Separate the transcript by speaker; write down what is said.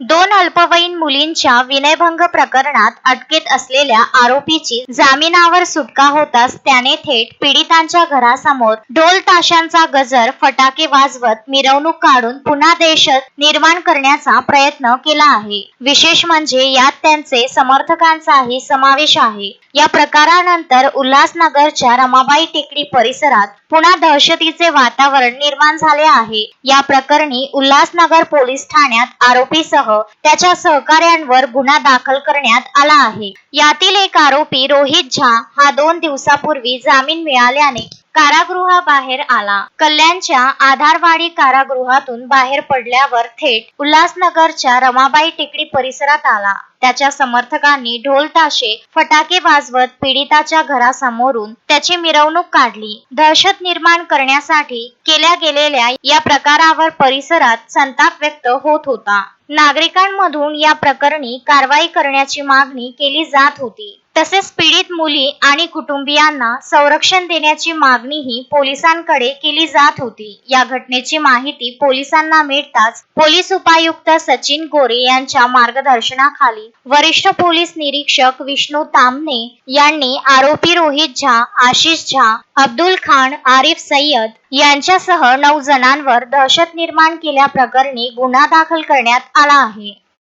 Speaker 1: दोन अल्पवयीन मुलींच्या विनयभंग प्रकरणात अटकेत असलेल्या आरोपीची जामिनावर सुटका होताच त्याने थेट पीडितांच्या घरासमोर ढोल ताशांचा गजर फटाके वाजवत मिरवणूक काढून पुन्हा दहशत निर्माण करण्याचा प्रयत्न केला आहे. विशेष म्हणजे यात त्यांचे समर्थकांचाही समावेश आहे. या प्रकारानंतर उल्हासनगरच्या रमाबाई टेकडी परिसरात पुन्हा दहशतीचे वातावरण निर्माण झाले आहे. या प्रकरणी उल्हासनगर पोलीस ठाण्यात आरोपीसह त्याच्या सहकाऱ्यांवर गुन्हा दाखल करण्यात आला आहे. यातील एक आरोपी रोहित झा हा दोन दिवसापूर्वी जामीन मिळाल्याने कारागृहाबाहेर आला. कल्याणच्या आधारवाडी कारागृहातून बाहेर पडल्यावर थेट उल्हासनगरच्या रमाबाई टेकडी परिसरात आला. त्याच्या समर्थकांनी ढोल ताशे फटाके वाजवत पीडिताच्या घरासमोरून त्याची मिरवणूक काढली. दहशत निर्माण करण्यासाठी केल्या गेलेल्या या प्रकारावर परिसरात संताप व्यक्त होत होता. नागरिकांमधून या प्रकरणी कारवाई करण्याची मागणी केली जात होती. तसेच पीडित मुली आणि कुटुंबियांना संरक्षण देण्याची मागणीही पोलिसांकडे केली जात होती. या घटनेची माहिती पोलिसांना मिळताच पोलीस उपायुक्त सचिन गोरे यांच्या मार्गदर्शनाखाली वरिष्ठ पोलीस निरीक्षक विष्णू तामने यांनी आरोपी रोहित झा आशिष झा अब्दुल खान आरिफ सय्यद यांच्यासह नऊ जणांवर दहशत निर्माण केल्याप्रकरणी गुन्हा दाखल करण्यात आला आहे.